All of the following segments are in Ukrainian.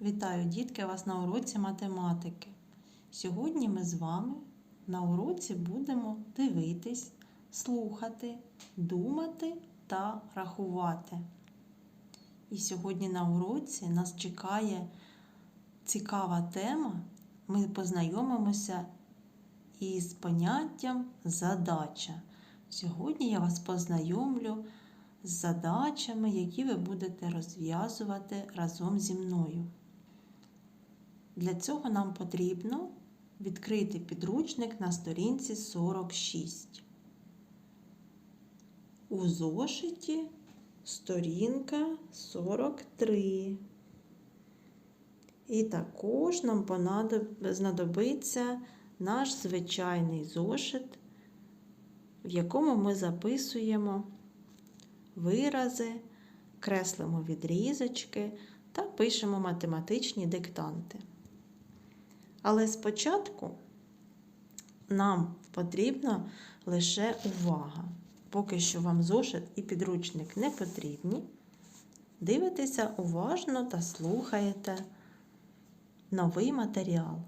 Вітаю, дітки, вас на уроці математики. Сьогодні ми з вами на уроці будемо дивитись, слухати, думати та рахувати. І сьогодні на уроці нас чекає цікава тема. Ми познайомимося із поняттям задача. Сьогодні я вас познайомлю з задачами, які ви будете розв'язувати разом зі мною. Для цього нам потрібно відкрити підручник на сторінці 46. У зошиті сторінка 43. І також нам знадобиться наш звичайний зошит, в якому ми записуємо вирази, креслимо відрізочки та пишемо математичні диктанти. Але спочатку нам потрібна лише увага. Поки що вам зошит і підручник не потрібні. Дивитеся уважно та слухаєте новий матеріал.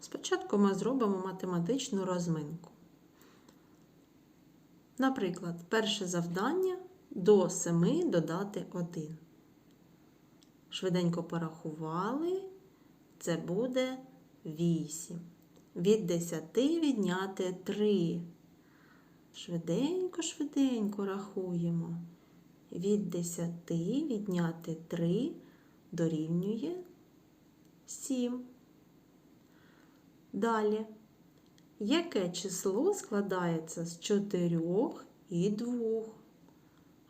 Спочатку ми зробимо математичну розминку. Наприклад, перше завдання до 7 додати 1. Швиденько порахували, це буде 8. Від 10 відняти 3. Швиденько, швиденько рахуємо. Від 10 відняти 3 дорівнює 7. Далі. Яке число складається з 4 і 2?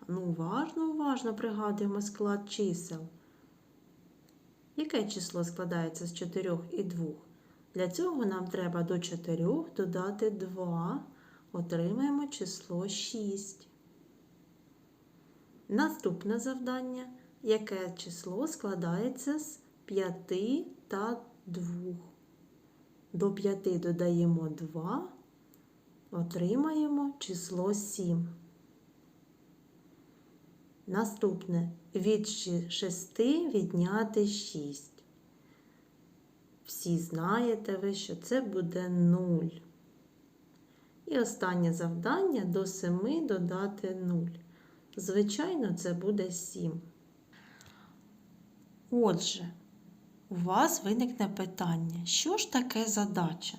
Ну, уважно, уважно пригадуємо склад чисел. Яке число складається з 4 і 2? Для цього нам треба до 4 додати 2, отримаємо число 6. Наступне завдання. Яке число складається з 5 та 2? До 5 додаємо 2, отримаємо число 7. Наступне від 6 відняти 6. Всі знаєте ви, що це буде 0. І останнє завдання до 7 додати 0. Звичайно, це буде 7. Отже, у вас виникне питання, що ж таке задача?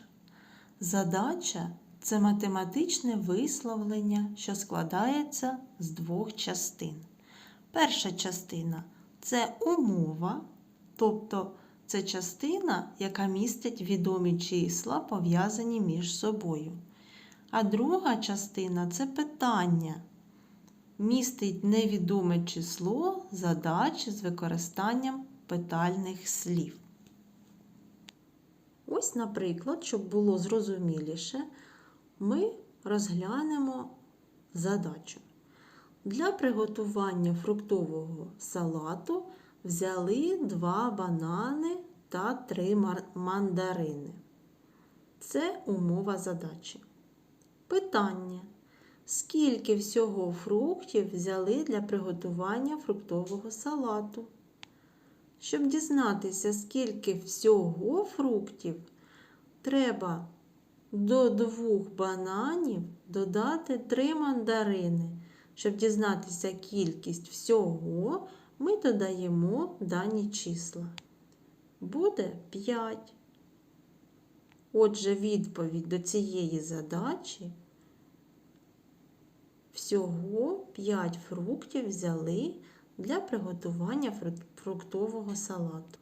Задача це математичне висловлення, що складається з двох частин. Перша частина це умова, тобто це частина, яка містить відомі числа, пов'язані між собою. А друга частина це питання. Містить невідоме число задач з використанням питальних слів. Ось, наприклад, щоб було зрозуміліше, ми розглянемо задачу. Для приготування фруктового салату взяли два банани та три мандарини. Це умова задачі. Питання. Скільки всього фруктів взяли для приготування фруктового салату? Щоб дізнатися, скільки всього фруктів, треба до двох бананів додати три мандарини. Щоб дізнатися кількість всього, ми додаємо дані числа. Буде 5. Отже, відповідь до цієї задачі всього 5 фруктів взяли для приготування фруктового салату.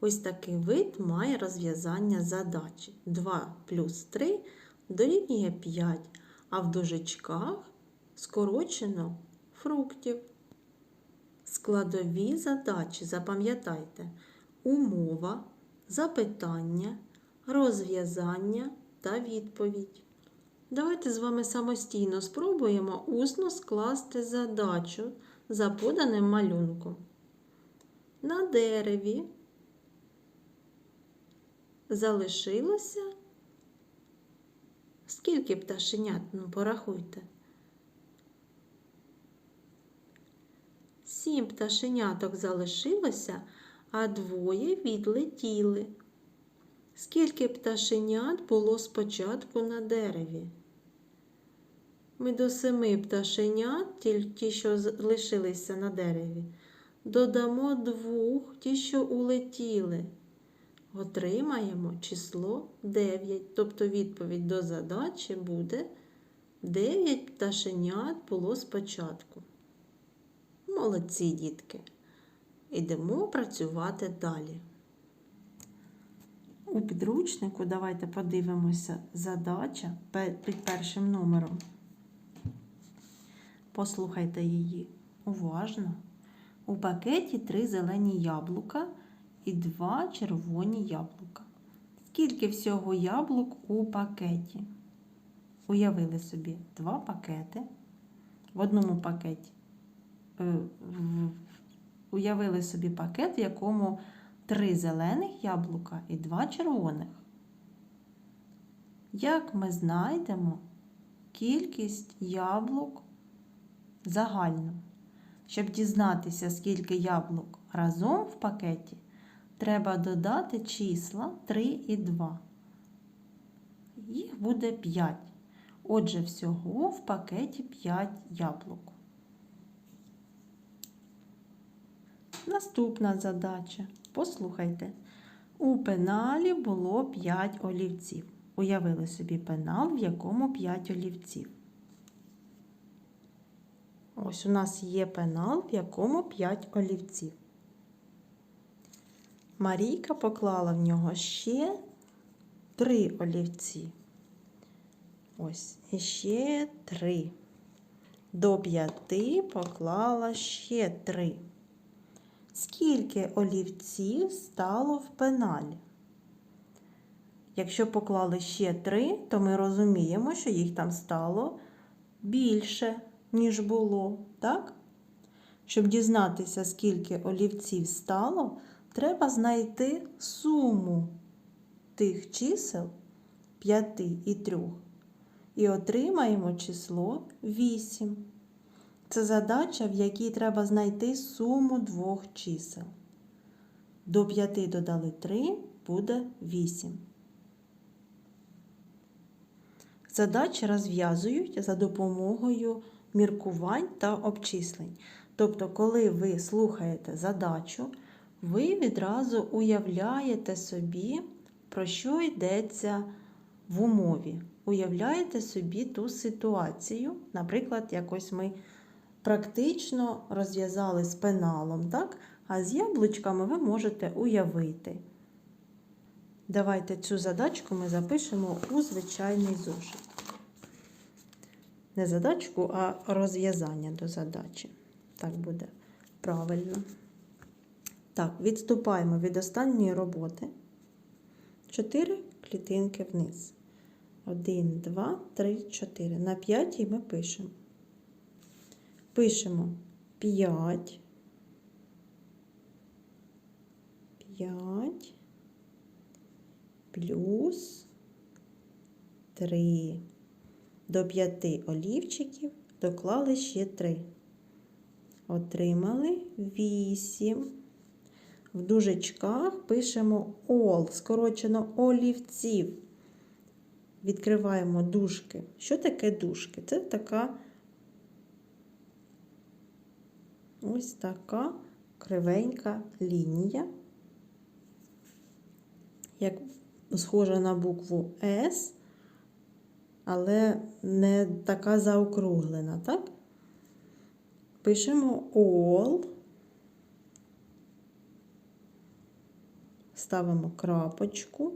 Ось такий вид має розв'язання задачі. 2 плюс 3 дорівнює 5, а в дужечках скорочено фруктів. Складові задачі, запам'ятайте, умова, запитання, розв'язання та відповідь. Давайте з вами самостійно спробуємо усно скласти задачу за поданим малюнком. На дереві залишилося скільки пташенят? Ну, порахуйте. Сім пташеняток залишилося, а двоє відлетіли. Скільки пташенят було спочатку на дереві? Ми до семи пташенят, ті, що з- лишилися на дереві, додамо двох, ті, що улетіли. Отримаємо число 9. Тобто відповідь до задачі буде 9 пташенят було спочатку. Молодці, дітки. Ідемо працювати далі. У підручнику давайте подивимося задача під першим номером. Послухайте її уважно. У пакеті три зелені яблука і два червоні яблука. Скільки всього яблук у пакеті? Уявили собі два пакети. В одному пакеті уявили собі пакет, в якому три зелених яблука і два червоних. Як ми знайдемо кількість яблук загальну? Щоб дізнатися, скільки яблук разом в пакеті, треба додати числа 3 і 2. Їх буде 5. Отже, всього в пакеті 5 яблук. Наступна задача. Послухайте. У пеналі було 5 олівців. Уявили собі пенал, в якому 5 олівців. Ось у нас є пенал, в якому 5 олівців. Марійка поклала в нього ще 3 олівці. Ось, і ще 3. До 5 поклала ще 3. Скільки олівців стало в пеналі? Якщо поклали ще 3, то ми розуміємо, що їх там стало більше, ніж було, так? Щоб дізнатися, скільки олівців стало, треба знайти суму тих чисел 5 і 3. І отримаємо число 8. Це задача, в якій треба знайти суму двох чисел. До 5 додали 3, буде 8. Задачі розв'язують за допомогою міркувань та обчислень. Тобто, коли ви слухаєте задачу, ви відразу уявляєте собі, про що йдеться в умові. Уявляєте собі ту ситуацію, наприклад, якось ми практично розв'язали з пеналом, так? а з яблучками ви можете уявити. Давайте цю задачку ми запишемо у звичайний зошит. Не задачку, а розв'язання до задачі. Так буде правильно. Так, відступаємо від останньої роботи. Чотири клітинки вниз. Один, два, три, чотири. На п'ятій ми пишемо. Пишемо 5, 5 плюс 3. До 5 олівчиків доклали ще 3. Отримали 8. В дужечках пишемо ол, скорочено олівців. Відкриваємо дужки. Що таке дужки? Це така ось така кривенька лінія, як схожа на букву С, але не така заокруглена, так? Пишемо all, ставимо крапочку,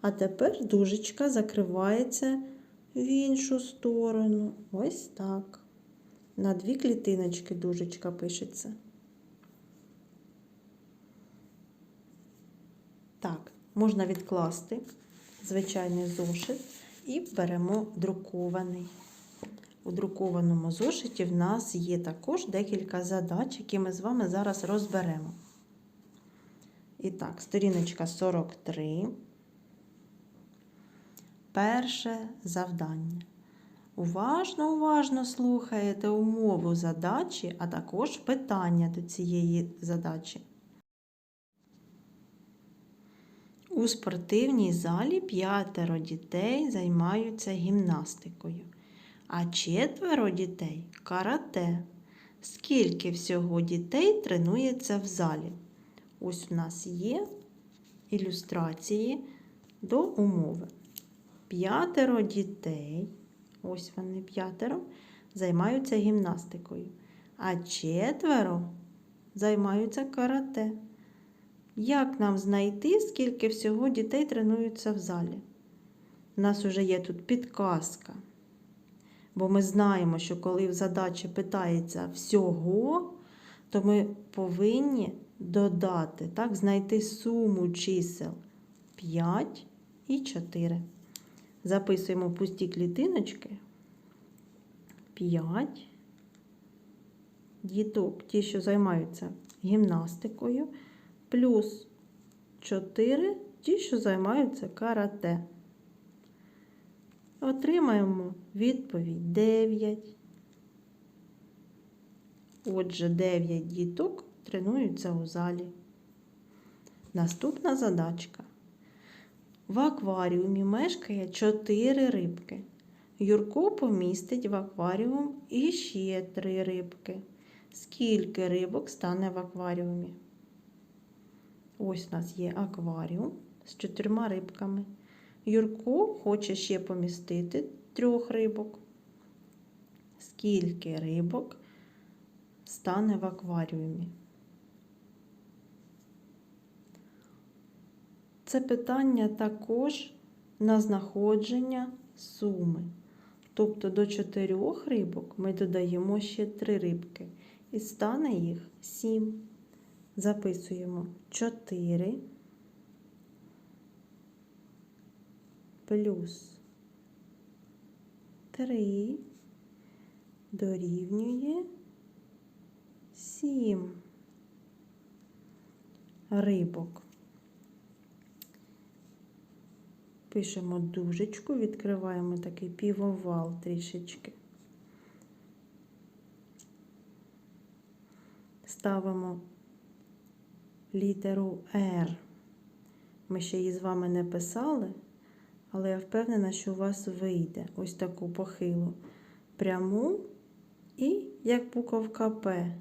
а тепер дужечка закривається в іншу сторону. Ось так. На дві клітиночки дужечка пишеться. Так, можна відкласти звичайний зошит і беремо друкований. У друкованому зошиті в нас є також декілька задач, які ми з вами зараз розберемо. І так, сторіночка 43. Перше завдання. Уважно, уважно слухаєте умову задачі, а також питання до цієї задачі. У спортивній залі п'ятеро дітей займаються гімнастикою, а четверо дітей карате. Скільки всього дітей тренується в залі? Ось у нас є ілюстрації до умови. П'ятеро дітей, ось вони п'ятеро, займаються гімнастикою, а четверо займаються карате. Як нам знайти, скільки всього дітей тренуються в залі? У нас вже є тут підказка. Бо ми знаємо, що коли в задачі питається всього, то ми повинні додати, так, знайти суму чисел 5 і 4. Записуємо пусті клітиночки. 5 діток, ті, що займаються гімнастикою, плюс 4 ті, що займаються карате. Отримаємо відповідь 9. Отже, 9 діток тренуються у залі. Наступна задачка. В акваріумі мешкає 4 рибки. Юрко помістить в акваріум іще 3 рибки. Скільки рибок стане в акваріумі? Ось у нас є акваріум з чотирма рибками. Юрко хоче ще помістити трьох рибок. Скільки рибок стане в акваріумі? Це питання також на знаходження суми. Тобто до чотирьох рибок ми додаємо ще три рибки. І стане їх сім. Записуємо 4 плюс 3 дорівнює 7 рибок. Пишемо дужечку, відкриваємо такий півовал трішечки. Ставимо літеру R. Ми ще її з вами не писали, але я впевнена, що у вас вийде ось таку похилу пряму і як буковка П.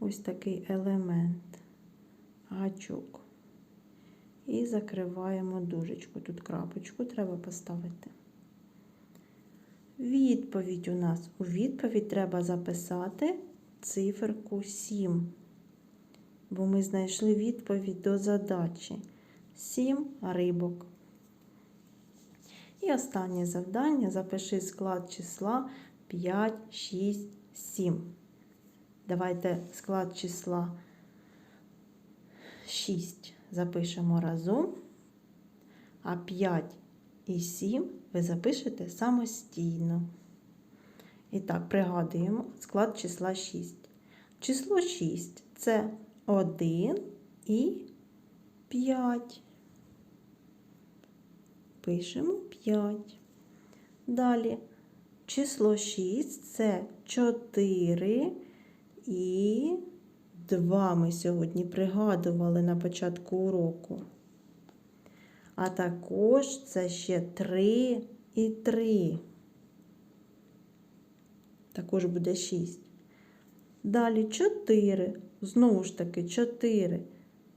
Ось такий елемент, гачок. І закриваємо дужечку. Тут крапочку треба поставити. Відповідь у нас у відповідь треба записати циферку 7 бо ми знайшли відповідь до задачі 7 рибок. І останнє завдання запиши склад числа 5, 6, 7. Давайте склад числа 6 запишемо разом, а 5 і 7 ви запишете самостійно. І так, пригадуємо склад числа 6. Число 6 це 1 і 5. Пишемо 5. Далі число 6 це 4 і 2 ми сьогодні пригадували на початку уроку. А також це ще 3 і 3. Також буде 6. Далі 4. Знову ж таки 4.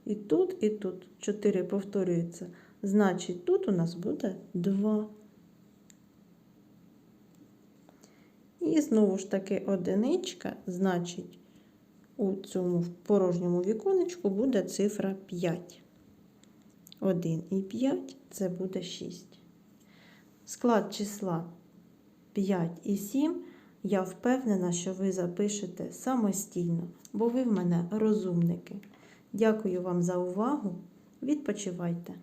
І тут, і тут 4 повторюється. Значить, тут у нас буде 2. І знову ж таки одиничка, значить, у цьому порожньому віконечку буде цифра 5. 1 і 5 це буде 6. Склад числа 5 і 7 я впевнена, що ви запишете самостійно, бо ви в мене розумники. Дякую вам за увагу. Відпочивайте!